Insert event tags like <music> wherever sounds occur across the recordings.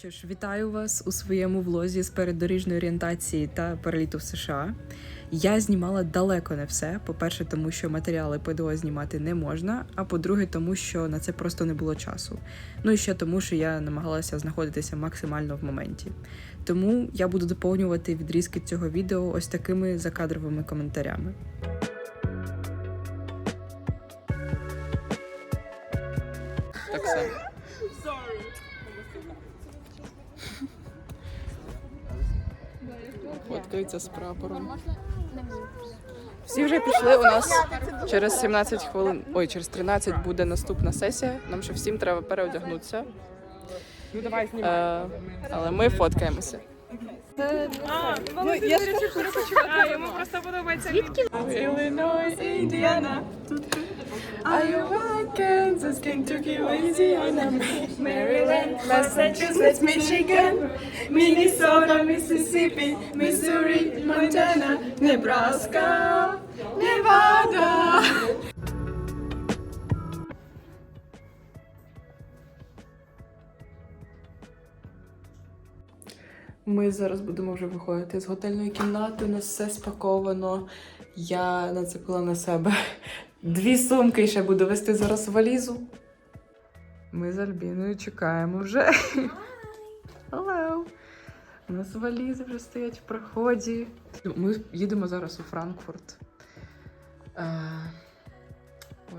Що ж, вітаю вас у своєму влозі з переддоріжної орієнтації та переліту в США. Я знімала далеко не все. По-перше, тому що матеріали ПДО знімати не можна, а по-друге, тому що на це просто не було часу. Ну і ще тому, що я намагалася знаходитися максимально в моменті. Тому я буду доповнювати відрізки цього відео ось такими закадровими коментарями. Фоткаються з прапором. Всі вже пішли. У нас через 17 хвилин, ой, через 13 буде наступна сесія. Нам ще всім треба переодягнутися. Ну давай знімай. Е, але ми фоткаємося. Ну, я а, йому просто подобається Звідки? Illinois, Indiana, Iowa, Kansas, Kentucky, Louisiana, Maryland, Massachusetts, Michigan, Minnesota, Mississippi, Missouri, Montana, Nebraska, Nevada. Ми зараз будемо вже виходити з готельної кімнати. У нас все спаковано. Я нацепила на себе дві сумки ще буду вести зараз валізу. Ми з Альбіною чекаємо вже. Hello. У нас валізи вже стоять в проході. Ми їдемо зараз у Франкфурт. Е,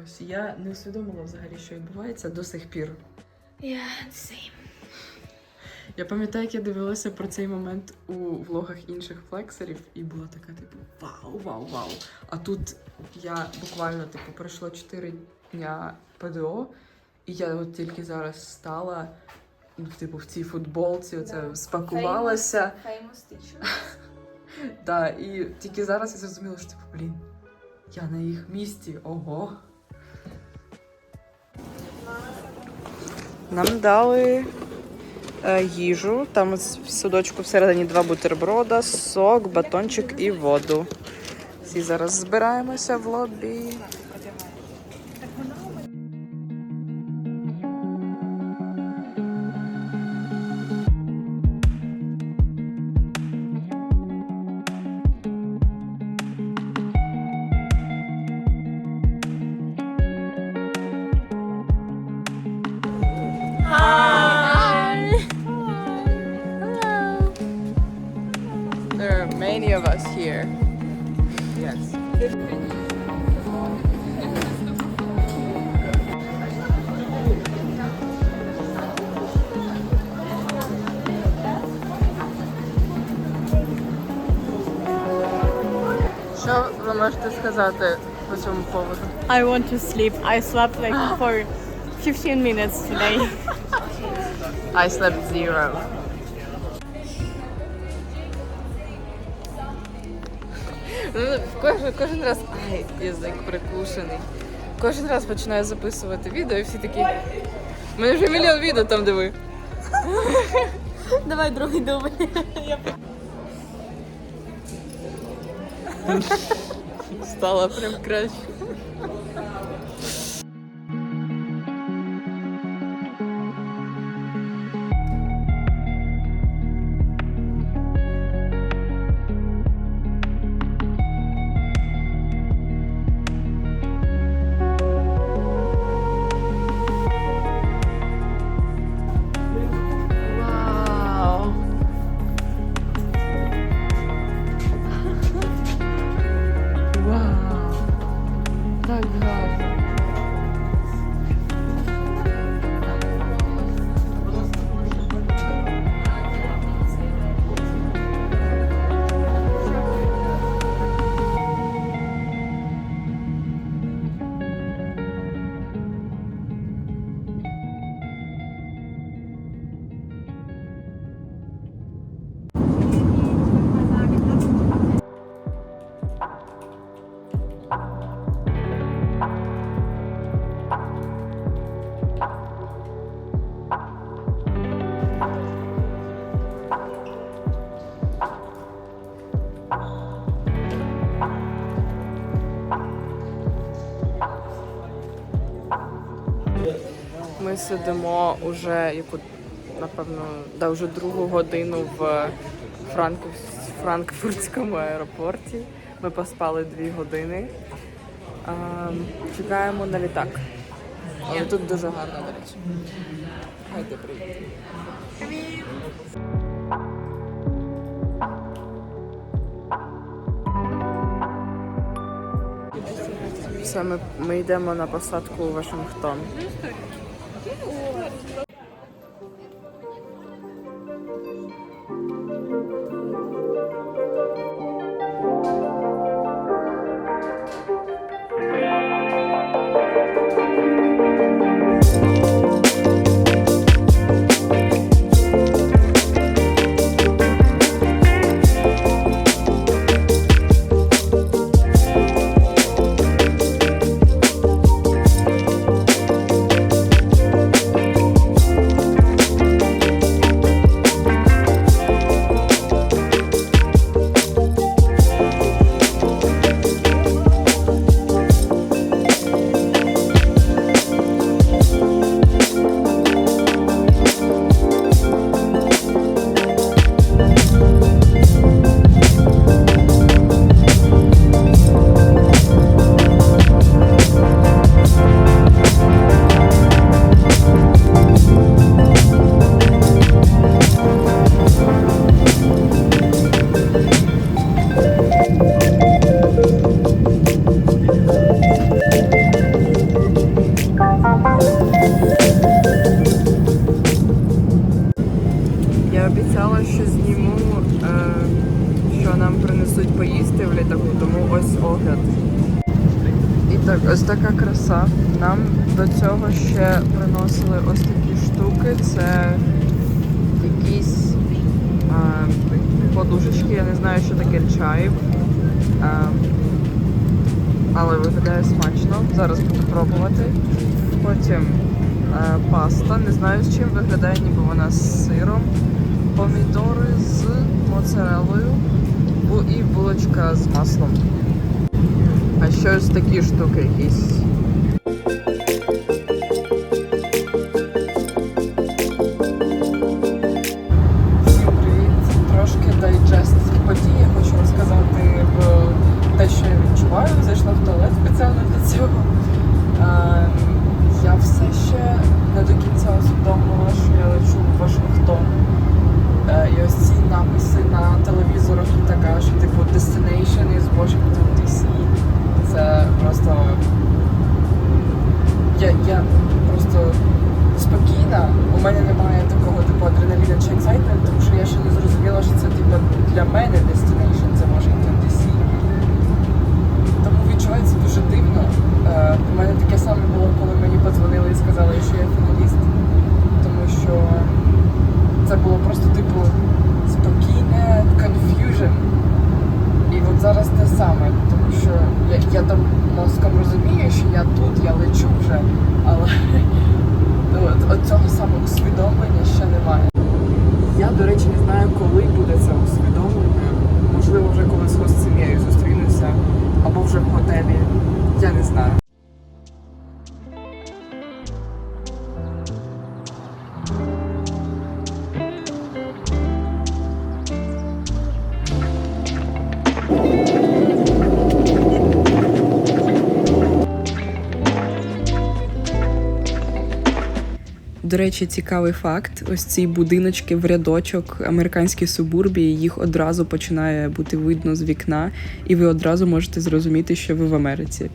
ось я не усвідомила взагалі, що відбувається до сих пір. Yeah, same. Я пам'ятаю, як я дивилася про цей момент у влогах інших флексерів, і була така, типу, вау, вау, вау. А тут я буквально типу пройшло 4 дня ПДО, і я от тільки зараз стала, ну, типу, в цій футболці, оце спакувалася. Famous teacher. <laughs> Да, і тільки зараз я зрозуміла, що типу, блін, я на їх місці, ого. Нам дали їжу. Там в судочку всередині два бутерброда, сок, батончик і воду. Всі зараз збираємося в лобі. us here. Yes. Що ви можете сказати по цьому поводу? I want to sleep. I slept like <gasps> for 15 minutes today. I slept zero. Ну, кожен, кожен раз. Ай, язик прикушений. Кожен раз починаю записувати відео, і всі такі. У мене вже мільйон відео там, диви. Давай другий дубль. Стало прям краще. Сидимо уже яку напевно, да, вже другу годину в Франкфурт, Франкфуртському аеропорті. Ми поспали дві години. А, чекаємо на літак. Але тут дуже гарно, до речі. Хайте привіт. Все, ми, ми йдемо на посадку у Вашингтон. Краса. Нам до цього ще приносили ось такі штуки. Це якісь е, подушечки, я не знаю, що таке чай. Е, але виглядає смачно. Зараз буду пробувати. Потім е, паста. Не знаю з чим виглядає, ніби вона з сиром. Помідори з моцарелою і булочка з маслом. А ще ось такі штуки якісь. Destination is Washington DC. Це просто. Я, я просто спокійна. У мене немає такого типу адреналіна чи ексайтмент, тому що я ще не зрозуміла, що це типу для мене Destination, це Washington DC. Тому відчувається дуже дивно. Е, у мене таке саме було, коли мені подзвонили і сказали, що я фіналіст. Тому що це було просто типу спокійне confusion. І от зараз те саме, тому що я, я там мозком розумію, що я тут, я лечу вже, але <laughs> от, от цього самого усвідомлення ще немає. Я, до речі, не знаю, коли буде це усвідомлення. Можливо, вже коли з сім'єю зустрінуся, або вже в готелі. Я не знаю. До речі, цікавий факт: ось ці будиночки в рядочок, американські субурбії, їх одразу починає бути видно з вікна, і ви одразу можете зрозуміти, що ви в Америці.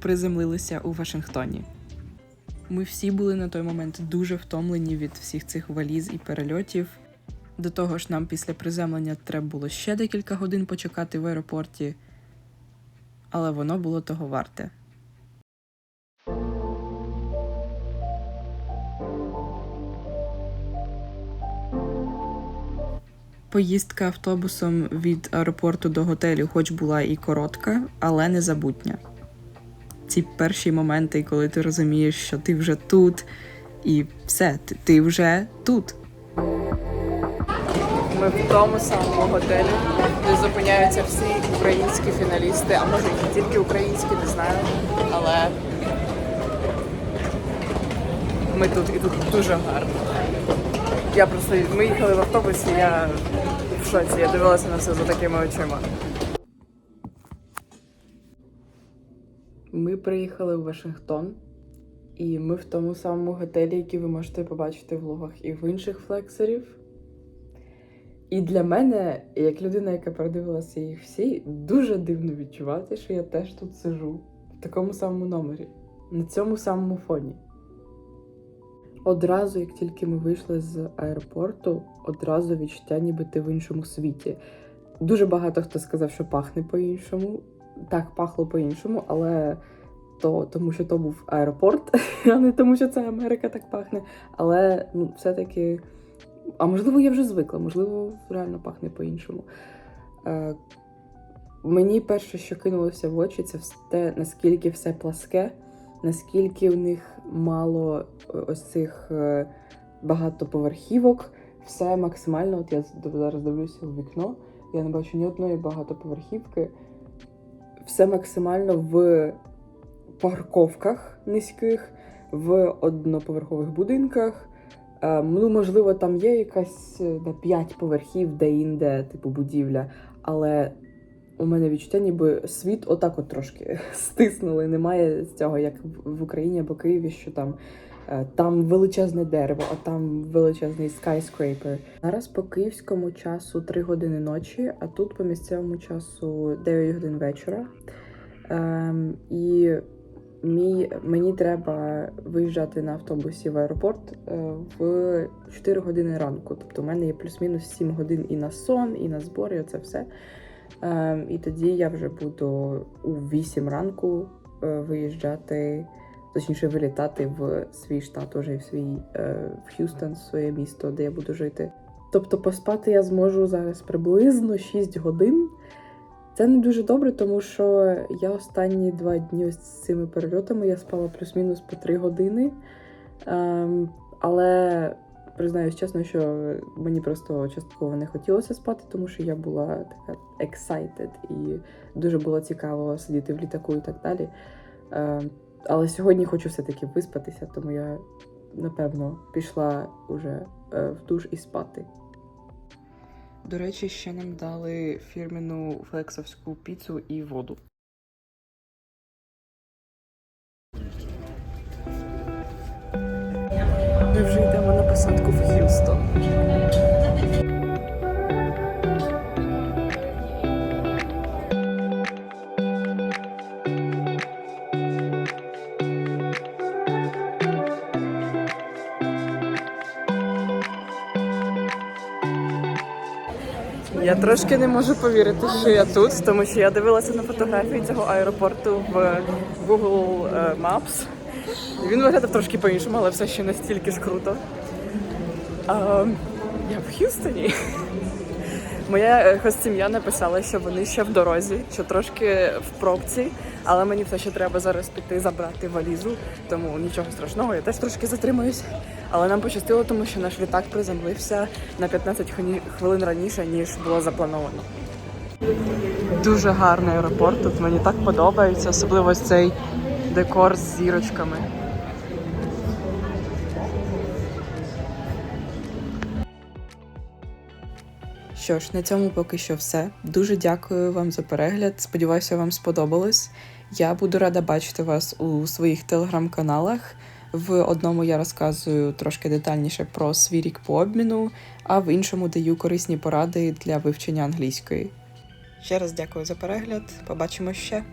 Приземлилися у Вашингтоні. Ми всі були на той момент дуже втомлені від всіх цих валіз і перельотів. До того ж, нам після приземлення треба було ще декілька годин почекати в аеропорті, але воно було того варте. Поїздка автобусом від аеропорту до готелю, хоч була і коротка, але незабутня ці перші моменти, коли ти розумієш, що ти вже тут, і все, ти, ти вже тут. Ми в тому самому готелі, де зупиняються всі українські фіналісти, а може і тільки українські, не знаю. Але ми тут і тут дуже гарно. Я просто ми їхали в автобусі, я в шоці, я дивилася на все за такими очима. Ми приїхали в Вашингтон, і ми в тому самому готелі, який ви можете побачити в влогах і в інших флексерів. І для мене, як людина, яка передивилася їх всі, дуже дивно відчувати, що я теж тут сижу в такому самому номері, на цьому самому фоні. Одразу, як тільки ми вийшли з аеропорту, одразу відчуття, ніби ти в іншому світі. Дуже багато хто сказав, що пахне по-іншому. Так, пахло по-іншому, але то тому, що то був аеропорт, <laughs> а не тому, що це Америка так пахне. Але ну, все-таки. А можливо, я вже звикла, можливо, реально пахне по-іншому. Е, мені перше, що кинулося в очі, це те, наскільки все пласке, наскільки в них мало е, ось цих е, багатоповерхівок. Все максимально. От я зараз дивлюся в вікно, я не бачу ні одної багатоповерхівки. Все максимально в парковках низьких, в одноповерхових будинках. Е, Ну, можливо, там є якась е, на 5 поверхів, де-інде, типу будівля, але у мене відчуття, ніби світ отак от трошки <laughs> стиснули. Немає цього, як в Україні або Києві, що там, там величезне дерево, а там величезний skyscraper. Зараз по київському часу 3 години ночі, а тут по місцевому часу 9 годин вечора. Ем, і Мій, мені треба виїжджати на автобусі в аеропорт е, в 4 години ранку. Тобто в мене є плюс-мінус 7 годин і на сон, і на збори, оце все. Е, І тоді я вже буду у 8 ранку е, виїжджати, точніше, вилітати в свій штат, уже в свій е, в Х'юстон, своє місто, де я буду жити. Тобто поспати я зможу зараз приблизно 6 годин. Це не дуже добре, тому що я останні два дні з цими перельотами я спала плюс-мінус по три години. Ем, але признаюсь чесно, що мені просто частково не хотілося спати, тому що я була така excited і дуже було цікаво сидіти в літаку і так далі. Ем, але сьогодні хочу все-таки виспатися, тому я напевно пішла уже е, в душ і спати. До речі, ще нам дали фірмену флексовську піцу і воду. Я трошки не можу повірити, що я тут, тому що я дивилася на фотографії цього аеропорту в Google е, Maps. Він виглядав трошки по-іншому, але все ще настільки ж круто. А, я в Х'юстоні. Моя е, хост-сім'я написала, що вони ще в дорозі, що трошки в пробці, але мені все ще треба зараз піти забрати валізу, тому нічого страшного, я теж трошки затримаюсь. Але нам пощастило, тому що наш літак приземлився на 15 хвилин- раніше, ніж було заплановано. Дуже гарний аеропорт. Тут мені так подобається, особливо цей декор з зірочками. Що ж, на цьому поки що все. Дуже дякую вам за перегляд. Сподіваюся, вам сподобалось. Я буду рада бачити вас у своїх телеграм-каналах. В одному я розказую трошки детальніше про свій рік по обміну, а в іншому даю корисні поради для вивчення англійської. Ще раз дякую за перегляд. Побачимо ще.